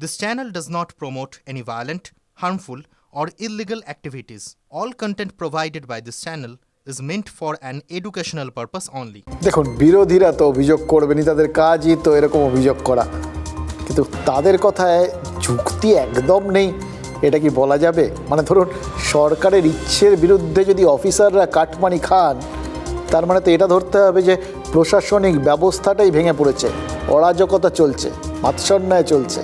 This channel does not promote any violent, harmful, or illegal activities. All content provided by this channel is meant for an educational purpose only. দেখুন বিরোধীরা তো অভিযোগ করবেনই তাদের কাজই তো এরকম অভিযোগ করা কিন্তু তাদের কথায় যুক্তি একদম নেই এটা কি বলা যাবে মানে ধরুন সরকারের ইচ্ছের বিরুদ্ধে যদি অফিসাররা কাটমানি খান তার মানে তো এটা ধরতে হবে যে প্রশাসনিক ব্যবস্থাটাই ভেঙে পড়েছে অরাজকতা চলছে মাৎসন্যায় চলছে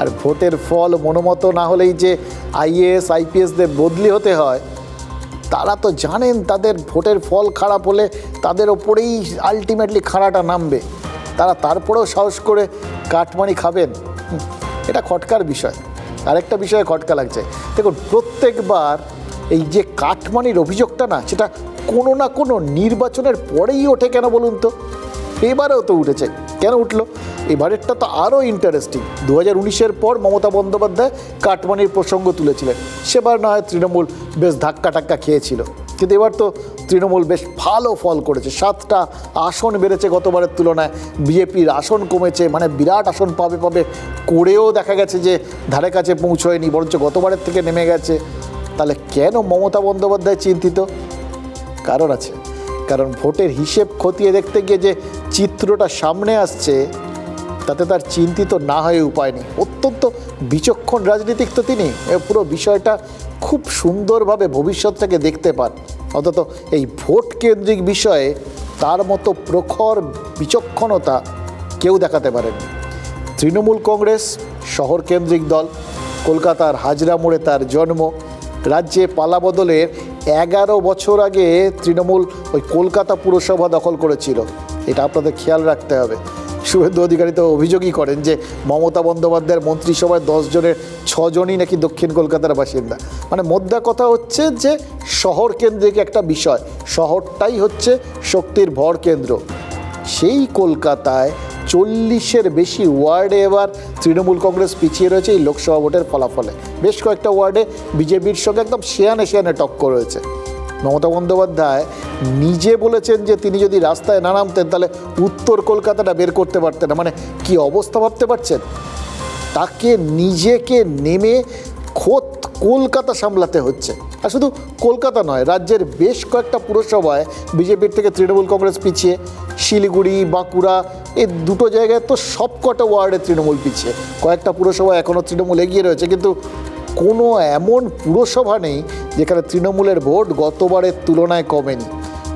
আর ভোটের ফল মনোমতো না হলেই যে আইএএস আইপিএসদের বদলি হতে হয়, তারা তো জানেন তাদের ভোটের ফল খারাপ হলে তাদের ওপরেই আলটিমেটলি খাড়াটা নামবে। তারা তারপরেও সাহস করে কাটমানি খাবেন। এটা খটকার বিষয়। আরেকটা বিষয়ে খটকা লাগছে। দেখুন, প্রত্যেকবার এই যে কাটমানির অভিযোগটা না, সেটা কোনো না কোনো নির্বাচনের পরেই ওঠে কেন বলুন তো? এবারেও তো উঠেছে। কেন উঠল? এবারেরটা তো আরও ইন্টারেস্টিং দু হাজার উনিশের পর মমতা বন্দ্যোপাধ্যায় কাটমানির প্রসঙ্গ তুলেছিলেন। সেবার না হয় তৃণমূল বেশ ধাক্কা টাক্কা খেয়েছিল। কিন্তু এবার তো তৃণমূল বেশ ভালো ফল করেছে। সাতটা আসন বেড়েছে গতবারের তুলনায়। বিজেপির আসন কমেছে মানে বিরাট আসন পাবে পাবে করেও দেখা গেছে যে ধারে কাছে পৌঁছয়নি, বরঞ্চ গতবারের থেকে নেমে গেছে। তাহলে কেন মমতা বন্দ্যোপাধ্যায় চিন্তিত? কারণ আছে। কারণ ভোটের হিসেব খতিয়ে দেখতে গিয়ে যে চিত্রটা সামনে আসছে, তাতে তার চিন্তিত না হয়ে উপায় নেই। অত্যন্ত বিচক্ষণ রাজনীতিক তো তিনি। পুরো বিষয়টা খুব সুন্দরভাবে ভবিষ্যৎটাকে দেখতে পান। অন্তত এই ভোট কেন্দ্রিক বিষয়ে তার মতো প্রখর বিচক্ষণতা কেউ দেখাতে পারেননি তৃণমূল কংগ্রেস শহর কেন্দ্রিক দল, কলকাতার হাজরা মোড়ে তার জন্ম। রাজ্যে পালা পালাবদলের এগারো বছর আগে তৃণমূল ওই কলকাতা পুরসভা দখল করেছিল। এটা আপনাদের খেয়াল রাখতে হবে। শুভেন্দু অধিকারী তো অভিযোগই করেন যে মমতা বন্দ্যোপাধ্যায়ের মন্ত্রিসভায় দশজনের ছজনই নাকি দক্ষিণ কলকাতার বাসিন্দা। মানে মোদ্দা কথা হচ্ছে যে শহর কেন্দ্রিক একটা বিষয়। শহরটাই হচ্ছে শক্তির ভর কেন্দ্র। সেই কলকাতায় চল্লিশের বেশি ওয়ার্ডে এবার তৃণমূল কংগ্রেস পিছিয়ে রয়েছে এই লোকসভা ভোটের ফলাফলে। বেশ কয়েকটা ওয়ার্ডে বিজেপির সঙ্গে একদম শেয়ানে শেয়ানে টক্কর রয়েছে। মমতা বন্দ্যোপাধ্যায় নিজে বলেছেন যে তিনি যদি রাস্তায় না নামতেন, তাহলে উত্তর কলকাতাটা বের করতে পারতেন না। মানে কি অবস্থা ভাবতে পারছেন? তাকে নিজেকে নেমে খোদ কলকাতা সামলাতে হচ্ছে। আর শুধু কলকাতা নয়, রাজ্যের বেশ কয়েকটা পুরসভায় বিজেপির থেকে তৃণমূল কংগ্রেস পিছিয়ে, শিলিগুড়ি, বাঁকুড়া এই দুটো জায়গায় তো সবকটা ওয়ার্ডে তৃণমূল পিছিয়ে। কয়েকটা পুরসভা এখনও তৃণমূল এগিয়ে রয়েছে, কিন্তু কোনো এমন পুরসভা নেই যেখানে তৃণমূলের ভোট গতবারের তুলনায় কমেনি।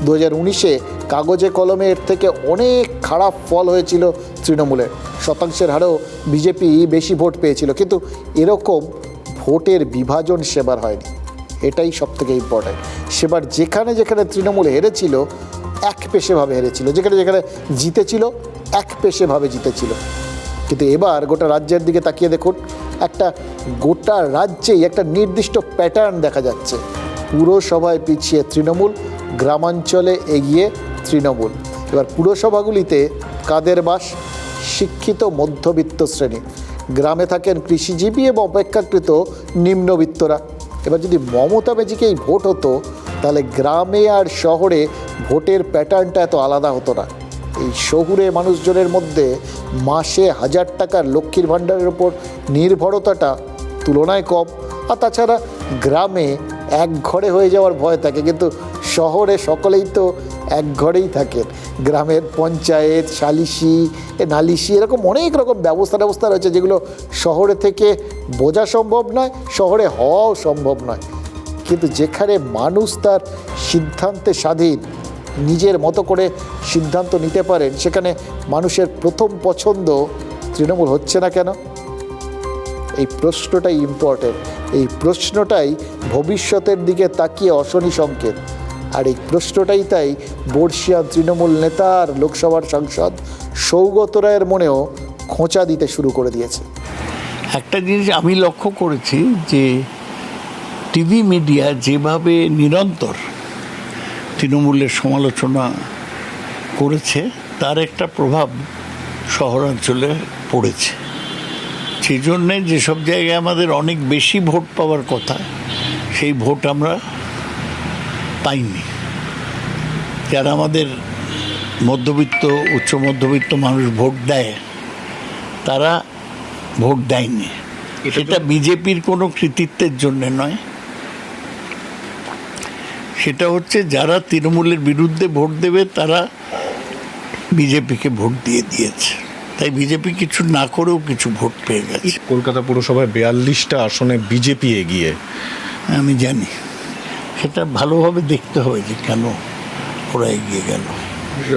দু হাজার উনিশে কাগজে কলমে এর থেকে অনেক খারাপ ফল হয়েছিল তৃণমূলের শতাংশের হারেও বিজেপি বেশি ভোট পেয়েছিল, কিন্তু এরকম ভোটের বিভাজন সেবার হয়নি। এটাই সব থেকে ইম্পর্ট্যান্ট সেবার যেখানে যেখানে তৃণমূল হেরেছিল, এক পেশেভাবে হেরেছিল। যেখানে যেখানে জিতেছিল, এক পেশেভাবে জিতেছিল। কিন্তু এবার গোটা রাজ্যের দিকে তাকিয়ে দেখুন, একটা গোটা রাজ্যেই একটা নির্দিষ্ট প্যাটার্ন দেখা যাচ্ছে। পুরসভায় পিছিয়ে তৃণমূল গ্রামাঞ্চলে এগিয়ে তৃণমূল। এবার পুরসভাগুলিতে কাদের বাস? শিক্ষিত মধ্যবিত্ত শ্রেণি। গ্রামে থাকেন কৃষিজীবী এবং অপেক্ষাকৃত নিম্নবিত্তরা। এবার যদি মমতা ম্যাজিকেই ভোট হতো, তাহলে গ্রামে আর শহরে ভোটের প্যাটার্নটা এত আলাদা হতো না। এই শহুরে মানুষজনের মধ্যে মাসে হাজার টাকার লক্ষ্মীর ভাণ্ডারের ওপর নির্ভরতাটা তুলনায় কম। আর তাছাড়া গ্রামে এক ঘরে হয়ে যাওয়ার ভয় থাকে। কিন্তু শহরে সকলেই তো এক ঘরেই থাকেন। গ্রামের পঞ্চায়েত, সালিশি নালিশি, এরকম অনেক রকম ব্যবস্থা ব্যবস্থা রয়েছে যেগুলো শহরে থেকে বোঝা সম্ভব নয়, শহরে হওয়াও সম্ভব নয়। কিন্তু যেখানে মানুষ তার সিদ্ধান্তে স্বাধীন, নিজের মতো করে সিদ্ধান্ত নিতে পারেন, সেখানে মানুষের প্রথম পছন্দ তৃণমূল হচ্ছে না কেন? এই প্রশ্নটাই ইম্পর্টেন্ট এই প্রশ্নটাই ভবিষ্যতের দিকে তাকিয়ে অশনি সংকেত। আর এই প্রশ্নটাই তাই বর্ষিয়ান তৃণমূল নেতার লোকসভার সাংসদ সৌগত রায়ের মনেও খোঁচা দিতে শুরু করে দিয়েছে। একটা জিনিস আমি লক্ষ্য করেছি যে টিভি মিডিয়া যেভাবে নিরন্তর তৃণমূলের সমালোচনা করেছে, তার একটা প্রভাব শহরাঞ্চলে পড়েছে। সেই জন্যে যেসব জায়গায় আমাদের অনেক বেশি ভোট পাওয়ার কথা, সেই ভোট আমরা পাইনি। যারা আমাদের মধ্যবিত্ত উচ্চ মধ্যবিত্ত মানুষ ভোট দেয় তারা ভোট দেয়নি। এটা সেটা বিজেপির কোনো কৃতিত্বের জন্য নয়। সেটা হচ্ছে যারা তৃণমূলের বিরুদ্ধে ভোট দেবে তারা বিজেপিকে ভোট দিয়ে দিয়েছে। তাই বিজেপি কিছু না করেও কিছু ভোট পেয়ে গেছে। কলকাতা পুরসভায় বিয়াল্লিশটা আসনে বিজেপি এগিয়ে। আমি জানি। সেটা ভালোভাবে দেখতে হবে যে কেন ওরা এগিয়ে গেল।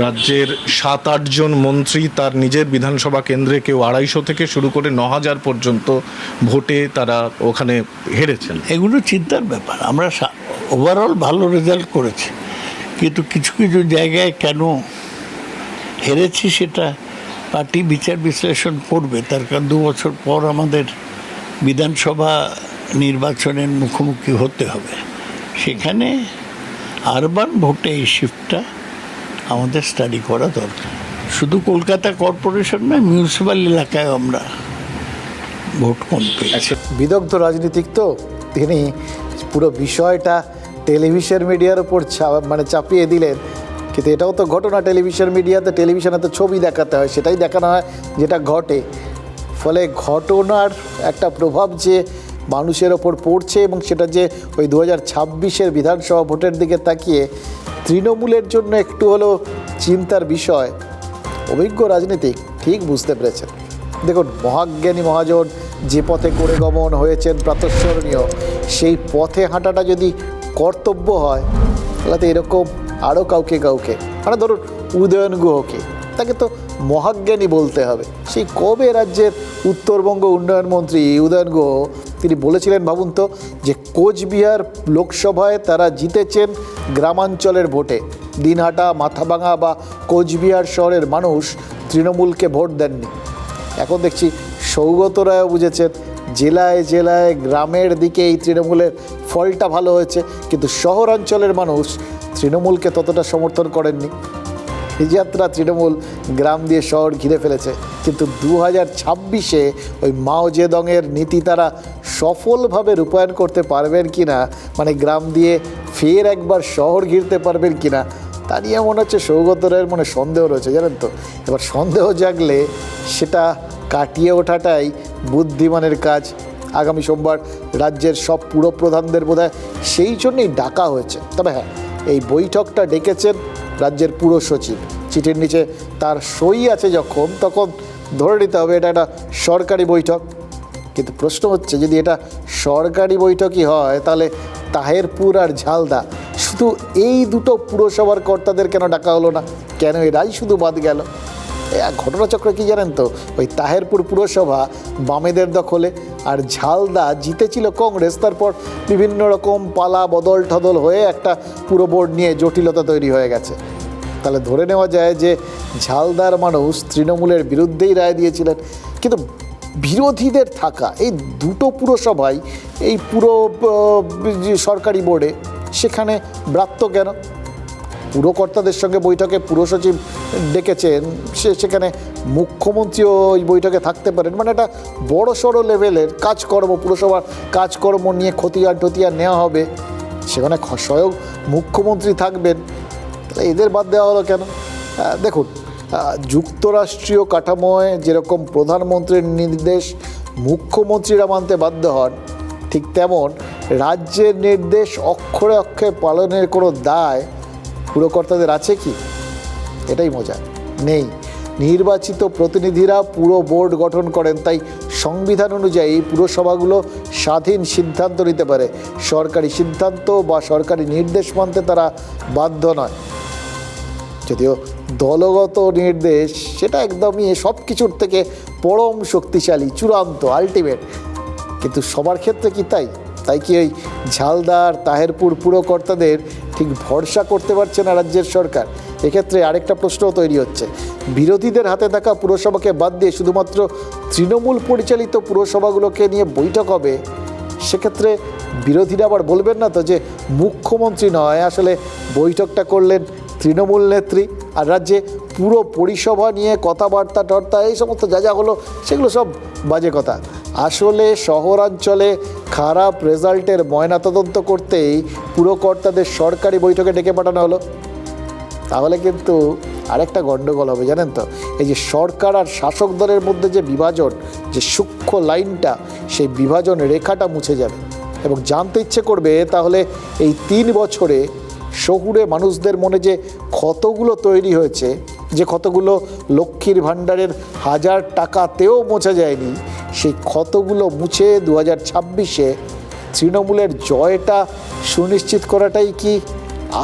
রাজ্যের সাত আটজন মন্ত্রী তার নিজের বিধানসভা কেন্দ্রে কেউ আড়াইশো থেকে শুরু করে ন হাজার পর্যন্ত ভোটে তারা ওখানে হেরেছেন। এগুলো চিন্তার ব্যাপার। আমরা ওভারঅল ভালো রেজাল্ট করেছি। কিন্তু কিছু কিছু জায়গায় কেন হেরেছি সেটা পার্টি বিচার বিশ্লেষণ করবে। তার কারণ দু বছর পর আমাদের বিধানসভা নির্বাচনের মুখোমুখি হতে হবে। সেখানে আরবান ভোটে এই শিফটটা আমাদের স্টাডি করা দরকার। শুধু কলকাতা কর্পোরেশন নয় মিউনিসিপ্যাল এলাকায় আমরা ভোট কম পেয়েছি। বিদগ্ধ রাজনীতিক তো, তিনি পুরো বিষয়টা টেলিভিশন মিডিয়ার উপর মানে চাপিয়ে দিলেন। কিন্তু এটাও তো ঘটনা টেলিভিশন মিডিয়াতে টেলিভিশনে তো ছবি দেখাতে হয়, সেটাই দেখানো হয় যেটা ঘটে। ফলে ঘটনার একটা প্রভাব যে মানুষের ওপর পড়ছে এবং সেটা যে ওই দু হাজার ছাব্বিশের বিধানসভা ভোটের দিকে তাকিয়ে তৃণমূলের জন্য একটু হলেও চিন্তার বিষয়, অভিজ্ঞ রাজনীতিক ঠিক বুঝতে পেরেছেন। দেখুন, মহাজ্ঞানী মহাজন যে পথে করে গমন হয়েছেন প্রাতঃস্মরণীয়, সেই পথে হাঁটাটা যদি কর্তব্য হয়, তাহলে তো এরকম আরও কাউকে কাউকে মানে ধরুন উদয়ন গুহকে, তাকে তো মহাজ্ঞানী বলতে হবে। সেই কবে রাজ্যের উত্তরবঙ্গ উন্নয়ন মন্ত্রী উদয়ন গুহ তিনি বলেছিলেন ভাবুন তো, যে কোচবিহার লোকসভায় তারা জিতেছেন গ্রামাঞ্চলের ভোটে। দিনহাটা, মাথাভাঙা বা কোচবিহার শহরের মানুষ তৃণমূলকে ভোট দেননি। এখন দেখছি সৌগত রায়ও বুঝেছেন, জেলায় জেলায় গ্রামের দিকে এই তৃণমূলের ফলটা ভালো হয়েছে, কিন্তু শহরাঞ্চলের মানুষ তৃণমূলকে ততটা সমর্থন করেননি। যাত্রা তৃণমূল গ্রাম দিয়ে শহর ঘিরে ফেলেছে, কিন্তু দু হাজার ছাব্বিশে ওই মাও জেদংয়ের নীতি তারা সফলভাবে রূপায়ণ করতে পারবেন কি না মানে গ্রাম দিয়ে ফের একবার শহর ঘিরতে পারবেন কি না তা নিয়ে মনে হচ্ছে সৌগত রায়ের মনে সন্দেহ রয়েছে, জানেন তো? এবার সন্দেহ জাগলে সেটা কাটিয়ে ওঠাটাই বুদ্ধিমানের কাজ। আগামী সোমবার রাজ্যের সব পুরপ্রধানদের বোধ সেই জন্যই ডাকা হয়েছে। তবে হ্যাঁ এই বৈঠকটা ডেকেছেন রাজ্যের পুর সচিব। চিঠির নিচে তার সই আছে যখন, তখন ধরে নিতে হবে এটা একটা সরকারি বৈঠক। কিন্তু প্রশ্ন হচ্ছে, যদি এটা সরকারি বৈঠকই হয়, তাহলে তাহেরপুর আর ঝালদা, শুধু এই দুটো পুরসভার কর্তাদের কেন ডাকা হলো না? কেন এরাই শুধু বাদ গেল? ঘটনাচক্র কি জানেন তো? ওই তাহেরপুর পুরসভা, বামেদের দখলে, আর ঝালদা জিতেছিল কংগ্রেস, তারপর বিভিন্ন রকম পালা বদল ঠদল হয়ে একটা পুরো বোর্ড নিয়ে জটিলতা তৈরি হয়ে গেছে। তাহলে ধরে নেওয়া যায় যে ঝালদার মানুষ তৃণমূলের বিরুদ্ধেই রায় দিয়েছিলেন। কিন্তু বিরোধীদের থাকা, এই দুটো পুরসভাই এই পুরো সরকারি বোর্ডে, সেখানে ব্রাত্য কেন? পুরকর্তাদের সঙ্গে বৈঠকে পুরসচিব ডেকেছেন, সে সেখানে মুখ্যমন্ত্রীও ওই বৈঠকে থাকতে পারেন। মানে একটা বড় সড়ো লেভেলের কাজকর্ম পুরসভার কাজকর্ম নিয়ে খতিয়ান টতিয়ান নেওয়া হবে, সেখানে স্বয়ং মুখ্যমন্ত্রী থাকবেন এদের বাদ দেওয়া হলো কেন? দেখুন যুক্তরাষ্ট্রীয় কাঠামোয় যেরকম প্রধানমন্ত্রীর নির্দেশ মুখ্যমন্ত্রীরা মানতে বাধ্য হন, ঠিক তেমন রাজ্যের নির্দেশ অক্ষরে অক্ষরে পালনের কোনো দায় পুরকর্তাদের আছে কি? এটাই মজা নেই। নির্বাচিত প্রতিনিধিরা পুরো বোর্ড গঠন করেন, তাই সংবিধান অনুযায়ী পুরসভাগুলো স্বাধীন সিদ্ধান্ত নিতে পারে। সরকারি সিদ্ধান্ত বা সরকারি নির্দেশ মানতে তারা বাধ্য নয়। যদিও দলগত নির্দেশ, সেটা একদমই সব কিছুর থেকে পরম শক্তিশালী, চূড়ান্ত আলটিমেট কিন্তু সবার ক্ষেত্রে কি তাই? তাই কি ওই ঝালদার, তাহেরপুর পুরকর্তাদের ঠিক ভরসা করতে পারছে না রাজ্যের সরকার? এক্ষেত্রে আরেকটা প্রশ্নও তৈরি হচ্ছে। বিরোধীদের হাতে থাকা পুরসভাকে বাদ দিয়ে শুধুমাত্র তৃণমূল পরিচালিত পুরসভাগুলোকে নিয়ে বৈঠক হবে, সেক্ষেত্রে বিরোধীরা আবার বলবেন না তো যে মুখ্যমন্ত্রী নয়, আসলে বৈঠকটা করলেন তৃণমূল নেত্রী। আর রাজ্যে পুরো পরিষেবা নিয়ে কথাবার্তা টর্তা, এই সমস্ত যা যা হলো, সেগুলো সব বাজে কথা। আসলে শহরাঞ্চলে খারাপ রেজাল্টের ময়নাতদন্ত করতেই পুরকর্তাদের সরকারি বৈঠকে ডেকে পাঠানো হলো। তাহলে কিন্তু আরেকটা গণ্ডগোল হবে, জানেন তো? এই যে সরকার আর শাসক দলের মধ্যে যে বিভাজন, যে সূক্ষ্ম লাইনটা, সেই বিভাজন রেখাটা মুছে যাবে। এবং জানতে ইচ্ছে করবে, তাহলে এই তিন বছরে শহুরে মানুষদের মনে যে ক্ষতগুলো তৈরি হয়েছে, যে ক্ষতগুলো লক্ষ্মীর ভাণ্ডারের হাজার টাকাতেও মোছা যায়নি, সেই ক্ষতগুলো মুছে দু হাজার ছাব্বিশে তৃণমূলের জয়টা সুনিশ্চিত করাটাই কি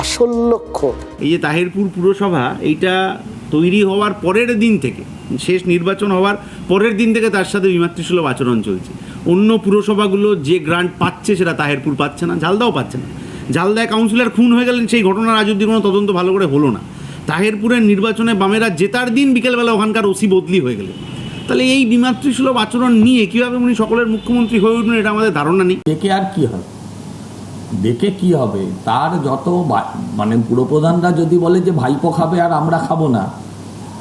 আসল লক্ষ্য? এই যে তাহিরপুর পুরসভা, এইটা তৈরি হওয়ার পরের দিন থেকে, শেষ নির্বাচন হওয়ার পরের দিন থেকে তার সাথে বিমাতৃসুলভ আচরণ চলছে। অন্য পুরসভাগুলো যে গ্রান্ট পাচ্ছে সেটা তাহিরপুর পাচ্ছে না, ঝালদাও পাচ্ছে না। ঝালদায় কাউন্সিলর খুন হয়ে গেলেন, সেই ঘটনার আজ অব্দি কোনো তদন্ত ভালো করে হলো না। তাহেরপুরের নির্বাচনে বামেরা জেতার দিন বিকেলবেলা ওখানকার ওসি বদলি হয়ে গেলেন। তাহলে এই বিমাতৃসুলভ আচরণ নিয়ে কীভাবে উনি সকলের মুখ্যমন্ত্রী হয়ে উঠবেন এটা আমাদের ধারণা নেই। দেখে আর কি হবে? দেখে কি হবে? তার যত মানে পুরপ্রধানরা যদি বলে যে ভাইপো খাবে আর আমরা খাব না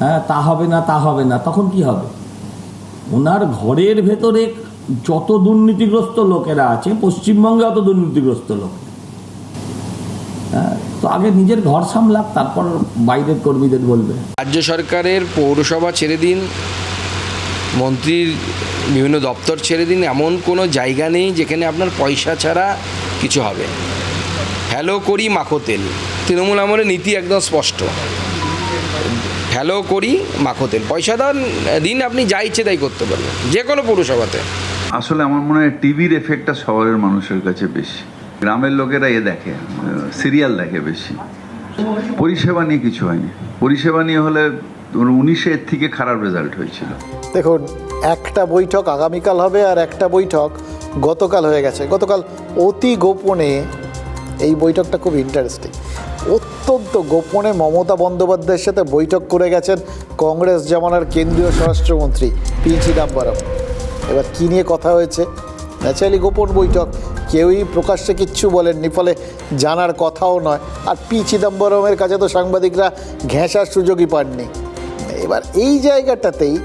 হ্যাঁ তা হবে না, তা হবে না, তখন কি হবে? ওনার ঘরের ভেতরে যত দুর্নীতিগ্রস্ত লোকেরা আছে, পশ্চিমবঙ্গে অত দুর্নীতিগ্রস্ত লোক তো আগে নিজের ঘর সামলাক তারপর বাইরের কর্মীদের বলবে। রাজ্য সরকারের পৌরসভা ছেড়ে দিন মন্ত্রীর বিভিন্ন দপ্তর ছেড়ে দিন এমন কোনো জায়গা নেই যেখানে আপনার পয়সা ছাড়া কিছু হবে। হ্যালো করি মাখো তেল। তৃণমূল আমলের নীতি একদম স্পষ্ট। হ্যালো করি মাখো তেল। পয়সা দেন দিন আপনি যা ইচ্ছে তাই করতে পারবেন যে কোনো পৌরসভাতে। আসলে আমার মনে হয় টিভির এফেক্টটা শহরের মানুষের কাছে বেশি। গ্রামের লোকেরা এ দেখে, সিরিয়াল দেখে বেশি। পরিষেবা নিয়ে কিছু হয়নি। পরিষেবা নিয়ে হলে উনিশে এর থেকে খারাপ রেজাল্ট হয়েছিল। দেখুন, একটা বৈঠক আগামীকাল হবে আর একটা বৈঠক গতকাল হয়ে গেছে। গতকাল অতি গোপনে এই বৈঠকটা খুব ইন্টারেস্টিং অত্যন্ত গোপনে মমতা বন্দ্যোপাধ্যায়ের সাথে বৈঠক করে গেছেন কংগ্রেস জামানার কেন্দ্রীয় স্বরাষ্ট্রমন্ত্রী পি চিদাম্বরম। এবার কী নিয়ে কথা হয়েছে? ন্যাচারালি গোপন বৈঠক। কেউই প্রকাশ্যে কিচ্ছু বলেননি, ফলে জানার কথাও নয়। আর পি চিদম্বরমের কাছে তো সাংবাদিকরা ঘেঁষার সুযোগই পাননি। এবার এই জায়গাটাতেই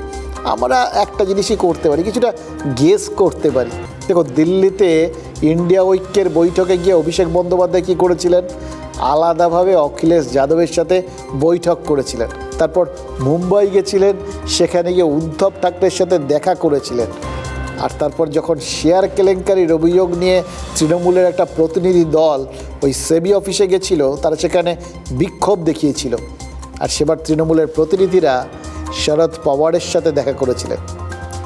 আমরা একটা জিনিসই করতে পারি, কিছুটা গেস করতে পারি। দেখো, দিল্লিতে ইন্ডিয়া ঐক্যের বৈঠকে গিয়ে অভিষেক বন্দ্যোপাধ্যায় কী করেছিলেন? আলাদাভাবে অখিলেশ যাদবের সাথে বৈঠক করেছিলেন। তারপর মুম্বাই গেছিলেন, সেখানে গিয়ে উদ্ধব ঠাকরের সাথে দেখা করেছিলেন। আর তারপর যখন শেয়ার কেলেঙ্কারির অভিযোগ নিয়ে তৃণমূলের একটা প্রতিনিধি দল ওই সেবি অফিসে গেছিল, তারা সেখানে বিক্ষোভ দেখিয়েছিল। আর সেবার তৃণমূলের প্রতিনিধিরা শরদ পাওয়ারের সাথে দেখা করেছিলেন।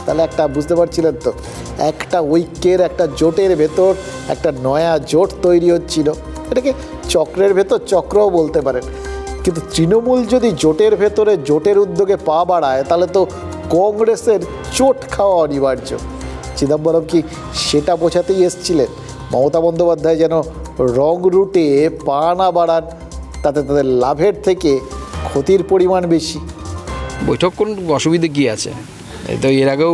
তাহলে একটা বুঝতে পারছিলেন তো, একটা ঐক্যের একটা জোটের ভেতর একটা নয়া জোট তৈরি হচ্ছিল। এটাকে চক্রের ভেতর চক্রও বলতে পারেন। কিন্তু তৃণমূল যদি জোটের ভেতরে জোটের উদ্যোগে পা বাড়ায়, তাহলে তো কংগ্রেসের চোট খাওয়া অনিবার্য। চিদম্বরম কি সেটা বোঝাতেই এসছিলেন। মমতা বন্দ্যোপাধ্যায় যেন রং রুটে পা না বাড়ান, তাতে তাদের লাভের থেকে ক্ষতির পরিমাণ বেশি। বৈঠক করুন অসুবিধে কী আছে? তো এর আগেও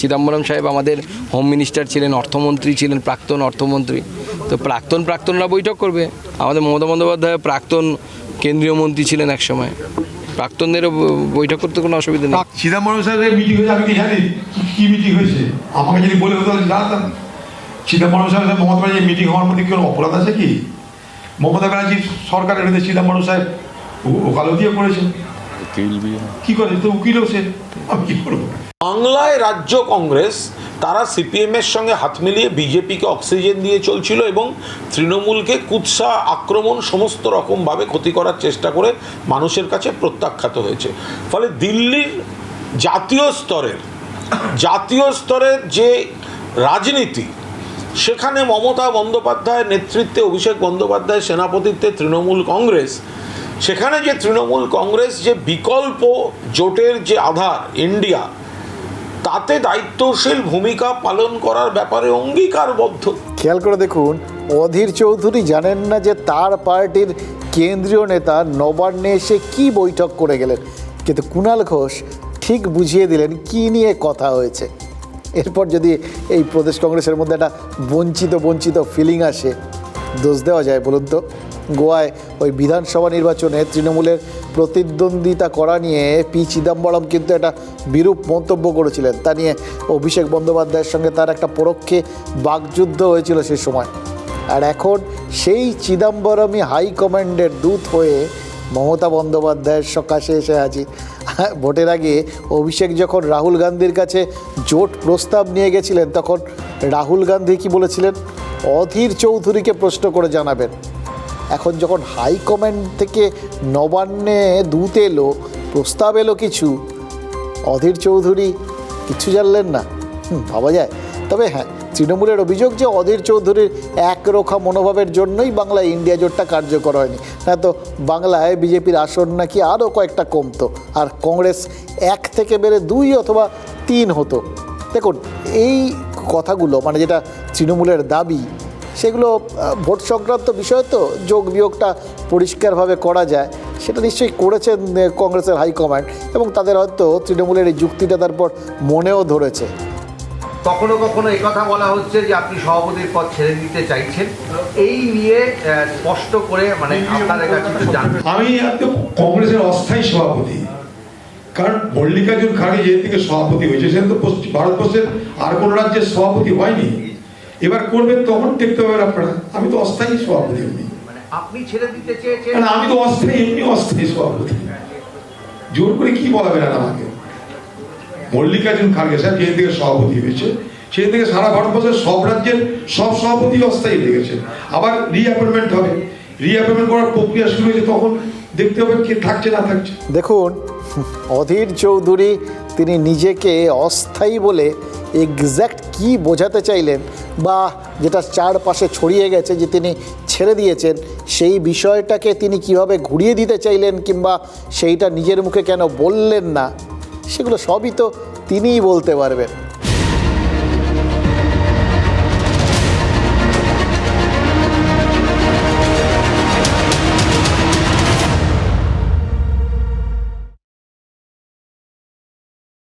চিদম্বরম সাহেব আমাদের হোম মিনিস্টার ছিলেন, অর্থমন্ত্রী ছিলেন, প্রাক্তন অর্থমন্ত্রী। তো প্রাক্তন প্রাক্তনরা বৈঠক করবে। আমাদের মমতা বন্দ্যোপাধ্যায় প্রাক্তন কেন্দ্রীয় মন্ত্রী ছিলেন একসময়। প্রাক্তনদেরও বৈঠক করতে কোনো অসুবিধা নেই। চিদম্বরম সাহেবের মিটিং হয়েছে আমি কি জানি? কি- মিটিং হয়েছে? আমাকে যদি বলে হতো তাহলে জানতাম। চিদম্বরম সাহেবের সাথে মমতা ব্যানার্জি মিটিং হওয়ার মধ্যে কোনো অপরাধ আছে কি? মমতা ব্যানার্জি সরকারের বিরুদ্ধে চিদম্বরম সাহেব ওকালতিও করেছে। কি করে? তো উকিলও সে। আমি কি করব? বাংলায় রাজ্য কংগ্রেস তারা সিপিএমের সঙ্গে হাত মিলিয়ে বিজেপিকে অক্সিজেন দিয়ে চলছিল এবং তৃণমূলকে কুৎসা, আক্রমণ সমস্ত রকমভাবে ক্ষতি করার চেষ্টা করে মানুষের কাছে প্রত্যাখ্যাত হয়েছে। ফলে দিল্লির জাতীয় স্তরের জাতীয় স্তরের যে রাজনীতি, সেখানে মমতা বন্দ্যোপাধ্যায়ের নেতৃত্বে, অভিষেক বন্দ্যোপাধ্যায়ের সেনাপতিত্বে তৃণমূল কংগ্রেস, সেখানে যে তৃণমূল কংগ্রেস যে বিকল্প জোটের যে আধার, ইন্ডিয়া তাতে দায়িত্বশীল ভূমিকা পালন করার ব্যাপারে অঙ্গীকারবদ্ধ। খেয়াল করে দেখুন, অধীর চৌধুরী জানেন না যে তার পার্টির কেন্দ্রীয় নেতা নবান্নে এসে কি বৈঠক করে গেলেন। কিন্তু কুণাল ঘোষ ঠিক বুঝিয়ে দিলেন কি নিয়ে কথা হয়েছে। এরপর যদি এই প্রদেশ কংগ্রেসের মধ্যে একটা বঞ্চিত বঞ্চিত ফিলিং আসে দোষ দেওয়া যায় বলুন তো। গোয়ায় ওই বিধানসভা নির্বাচনে তৃণমূলের প্রতিদ্বন্দ্বিতা করা নিয়ে পি চিদম্বরম কিন্তু একটা বিরূপ মন্তব্য করেছিলেন। তা নিয়ে অভিষেক বন্দ্যোপাধ্যায়ের সঙ্গে তার একটা পরোক্ষে বাকযুদ্ধ হয়েছিল সে সময়। আর এখন সেই চিদম্বরমই হাইকমান্ডের দূত হয়ে মমতা বন্দ্যোপাধ্যায়ের সকাশে এসে হাজির। ভোটের আগে অভিষেক যখন রাহুল গান্ধীর কাছে জোট প্রস্তাব নিয়ে গেছিলেন, তখন রাহুল গান্ধী কি বলেছিলেন? অধীর চৌধুরীকে প্রশ্ন করে জানাবেন। এখন যখন হাইকমান্ড থেকে নবান্নে দূত এলো, প্রস্তাব এলো কিছু, অধীর চৌধুরী কিছু জানলেন না। ভাবা যায়। তবে হ্যাঁ তৃণমূলের অভিযোগ যে অধীর চৌধুরীর একরোখা মনোভাবের জন্যই বাংলায় ইন্ডিয়া জোটটা কার্যকর হয়নি। না তো বাংলায় বিজেপির আসন নাকি আরও কয়েকটা কমতো, আর কংগ্রেস এক থেকে বেড়ে দুই অথবা তিন হতো। দেখুন, এই কথাগুলো মানে যেটা তৃণমূলের দাবি সেগুলো ভোট সংক্রান্ত বিষয় তো যোগ বিয়োগটা পরিষ্কারভাবে করা যায়। সেটা নিশ্চয়ই করেছেন কংগ্রেসের হাইকমান্ড এবং তাদের হয়তো তৃণমূলের এই যুক্তিটা তারপর মনেও ধরেছে। কখনো কখনো এই কথা বলা হচ্ছে যে আপনি সভাপতির পদ ছেড়ে দিতে চাইছেন। এই নিয়ে স্পষ্ট করে মানে আপনাদের কাছে আমি কংগ্রেসের অস্থায়ী সভাপতি। কারণ মল্লিকার্জুন খাড়গে যে থেকে সভাপতি হয়েছে সেটা তো পশ্চিম- ভারতবর্ষের আর কোন রাজ্যের সভাপতি হয়নি। এবার করবেন তখন দেখতে পাবেন আপনারা। আমি তো অস্থায়ী সভাপতি আমি মানে আপনি ছেড়ে দিতে চেয়েছেন। আমি তো অস্থায়ী এমনি অস্থায়ী সভাপতি। জোর করে কি বলাবেন আর আমাকে? মল্লিকার্জুন খাড়গে স্যার যেদিন থেকে সভাপতি হয়েছে সেদিন থেকে সারা ভারতবর্ষের সব রাজ্যের সব সভাপতি অস্থায়ী হয়ে গেছে। আবার রিঅ্যাপয়েন্টমেন্ট হবে। রিঅ্যাপয়েন্টমেন্ট করার প্রক্রিয়া শুরু হয়েছে তখন দেখতে হবে কে থাকছে না থাকছে। দেখুন অধীর চৌধুরী, তিনি নিজেকে অস্থায়ী বলে এক্স্যাক্ট কি বোঝাতে চাইলেন বা যেটা চারপাশে ছড়িয়ে গেছে যে তিনি ছেড়ে দিয়েছেন, সেই বিষয়টাকে তিনি কীভাবে ঘুরিয়ে দিতে চাইলেন কিংবা সেইটা নিজের মুখে কেন বললেন না, সেগুলো সবই তো তিনিই বলতে পারবেন।